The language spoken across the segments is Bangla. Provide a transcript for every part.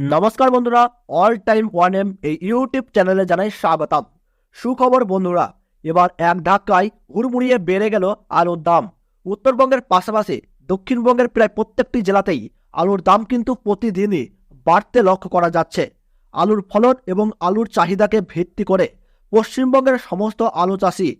নমস্কার বন্ধুরা অল টাইম ওয়ান এম এই ইউটিউব চ্যানেলে জানাই স্বাগতম। সুখবর বন্ধুরা, এবার এক ধাক্কায় হুড়মুড়িয়ে বেড়ে গেল আলুর দাম। উত্তরবঙ্গের পাশাপাশি দক্ষিণবঙ্গের প্রায় প্রত্যেকটি জেলাতেই আলুর দাম কিন্তু প্রতিদিনই বাড়তে লক্ষ্য করা যাচ্ছে। আলুর ফলন এবং আলুর চাহিদাকে ভিত্তি করে পশ্চিমবঙ্গের সমস্ত আলু চাষি,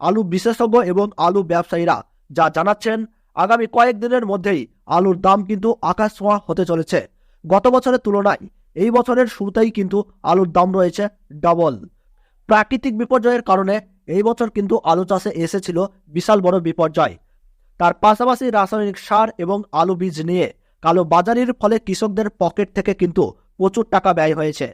আলু বিশেষজ্ঞ এবং আলু ব্যবসায়ীরা যা জানাচ্ছেন, আগামী কয়েকদিনের মধ্যেই আলুর দাম কিন্তু আকাশ ছোঁয়া হতে চলেছে। গত বছরের তুলনায় এই বছরের শুরুতেই কিন্তু আলুর দাম রয়েছে ডবল। প্রাকৃতিক বিপর্যয়ের কারণে এই বছর কিন্তু আলু চাষে এসেছিল বিশাল বড় বিপর্যয়। তার পাশাপাশি রাসায়নিক সার এবং আলু বীজ নিয়ে কালো বাজারির ফলে কৃষকদের পকেট থেকে কিন্তু প্রচুর টাকা ব্যয় হয়েছে।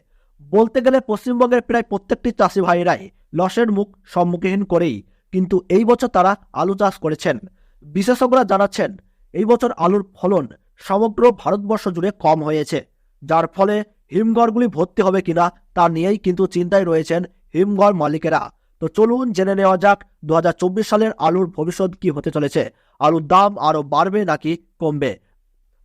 বলতে গেলে পশ্চিমবঙ্গের প্রায় প্রত্যেকটি চাষি ভাইরাই লসের মুখ সম্মুখীন করেই কিন্তু এই বছর তারা আলু চাষ করেছেন। বিশেষজ্ঞরা জানাচ্ছেন, এই বছর আলুর ফলন সমগ্র ভারতবর্ষ জুড়ে কম হয়েছে, যার ফলে হিমঘরগুলি ভর্তি হবে কিনা তা নিয়েই কিন্তু চিন্তায় রয়েছেন হিমঘর মালিকেরা। তো চলুন জেনে নেওয়া যাক দু হাজার চব্বিশ সালের আলুর ভবিষ্যৎ কি হতে চলেছে। আলুর দাম আরও বাড়বে নাকি কমবে?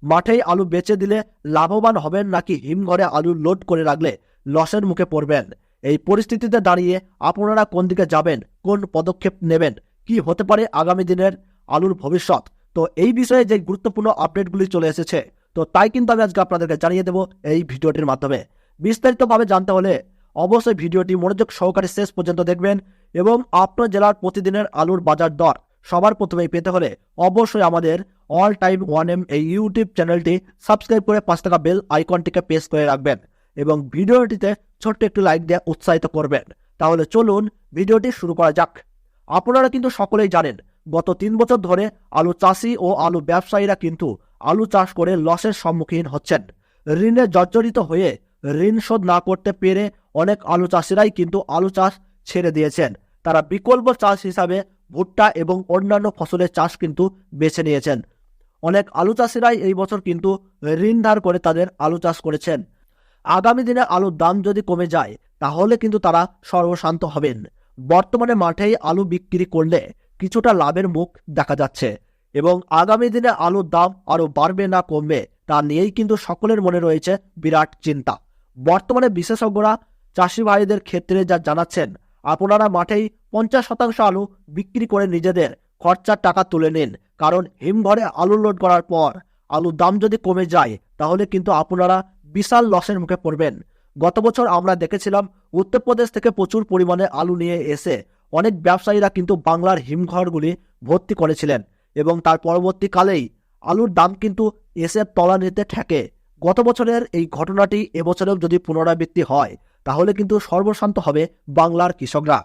মাঠেই আলু বেচে দিলে লাভবান হবেন নাকি হিমঘরে আলু লোড করে রাখলে লসের মুখে পড়বেন? এই পরিস্থিতিতে দাঁড়িয়ে আপনারা কোন দিকে যাবেন, কোন পদক্ষেপ নেবেন, কি হতে পারে আগামী দিনের আলুর ভবিষ্যৎ? তো এই বিষয়ে যে গুরুত্বপূর্ণ আপডেটগুলি চলে এসেছে, তো তাই কিন্তু আমি আজকে আপনাদেরকে জানিয়ে দেবো এই ভিডিওটির মাধ্যমে। বিস্তারিতভাবে জানতে হলে অবশ্যই ভিডিওটি মনোযোগ সহকারে শেষ পর্যন্ত দেখবেন এবং আপনার জেলার প্রতিদিনের আলুর বাজার দর সবার প্রথমেই পেতে হলে অবশ্যই আমাদের অল টাইম ওয়ান এম এই ইউটিউব চ্যানেলটি সাবস্ক্রাইব করে পাঁচ টাকা বেল আইকনটিকে প্রেস করে রাখবেন এবং ভিডিওটিতে ছোট্ট একটু লাইক দিয়ে উৎসাহিত করবেন। তাহলে চলুন ভিডিওটি শুরু করা যাক। আপনারা কিন্তু সকলেই জানেন গত তিন বছর ধরে আলু চাষি ও আলু ব্যবসায়ীরা কিন্তু আলু চাষ করে লসের সম্মুখীন হচ্ছেন। ঋণে জর্জরিত হয়ে ঋণ শোধ না করতে পেরে অনেক আলু চাষিরাই কিন্তু আলু চাষ ছেড়ে দিয়েছেন। তারা বিকল্প চাষ হিসাবে ভুট্টা এবং অন্যান্য ফসলের চাষ কিন্তু বেছে নিয়েছেন। অনেক আলু চাষিরাই এই বছর কিন্তু ঋণ ধার করে তাদের আলু চাষ করেছেন। আগামী দিনে আলুর দাম যদি কমে যায়, তাহলে কিন্তু তারা সর্বশান্ত হবেন। বর্তমানে মাঠেই আলু বিক্রি করলে কিছুটা লাভের মুখ দেখা যাচ্ছে এবং আগামী দিনে আলুর দাম আরও বাড়বে না কমবে, তা নিয়েই কিন্তু সকলের মনে রয়েছে বিরাট চিন্তা। বর্তমানে বিশেষজ্ঞরা চাষি ভাইদের ক্ষেত্রে যা জানাচ্ছেন, আপনারা মাঠেই পঞ্চাশ শতাংশ আলু বিক্রি করে নিজেদের খরচার টাকা তুলে নিন, কারণ হিমঘরে আলু লোড করার পর আলুর দাম যদি কমে যায়, তাহলে কিন্তু আপনারা বিশাল লসের মুখে পড়বেন। গত বছর আমরা দেখেছিলাম, উত্তরপ্রদেশ থেকে প্রচুর পরিমাণে আলু নিয়ে এসে অনেক ব্যবসায়ীরা কিন্তু বাংলার হিমঘরগুলি ভর্তি করেছিলেন এবং তার পরবর্তীকালেই আলুর দাম কিন্তু এসে তলা নিতে ঠেকে। গত বছরের এই ঘটনাটি এবছরেও যদি পুনরাবৃত্তি হয়, তাহলে কিন্তু সর্বশান্ত হবে বাংলার কৃষকরা।